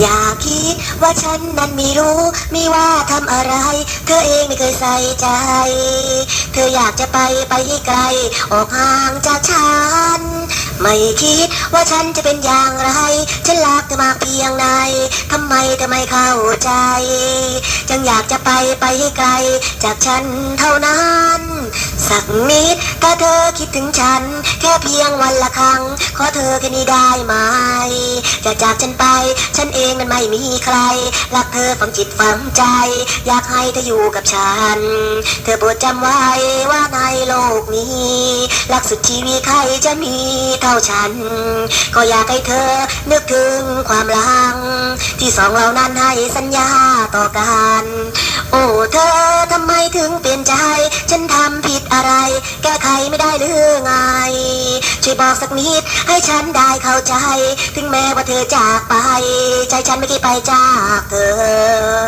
อย่าคิดว่าฉันนั้นไม่รู้ไม่ว่าทำอะไร เธอเองไม่เคยใส่ใจ เธออยากจะไปไปให้ไกล ออกห่างจากฉัน ไม่คิดว่าฉันจะเป็นอย่างไร ฉันรักเธอมากเพียงไหนทำไมเธอไม่เข้าใจจังอยากจะไปไปให้ไกล จากฉันเท่านั้น สักนิดถ้าเธอคิดถึงฉัน แค่เพียงวันละครั้ง ขอเธอแค่นี้ได้ไหม จะจากฉันไป ฉันเองมันไม่มีใคร รักเธอฝังจิตฝังใจ อยากให้เธออยู่กับฉัน เธอโปรดจำไว้ว่าในโลกนี้ รักสุดชีวิตใครจะมีเท่าฉัน ก็อยากให้เธอนึกถึงความหลังที่สองเรานั้นให้สัญญาต่อกัน โอ้เธอทำไมถึงเปลี่ยนใจ ฉันทำผิดอะไร แก้ไขไม่ได้หรือไง ช่วยบอกสักนิด ให้ฉันได้เข้าใจ ถึงแม้ว่าเธอจากไป ใจฉันไม่เคยไปจากเธอ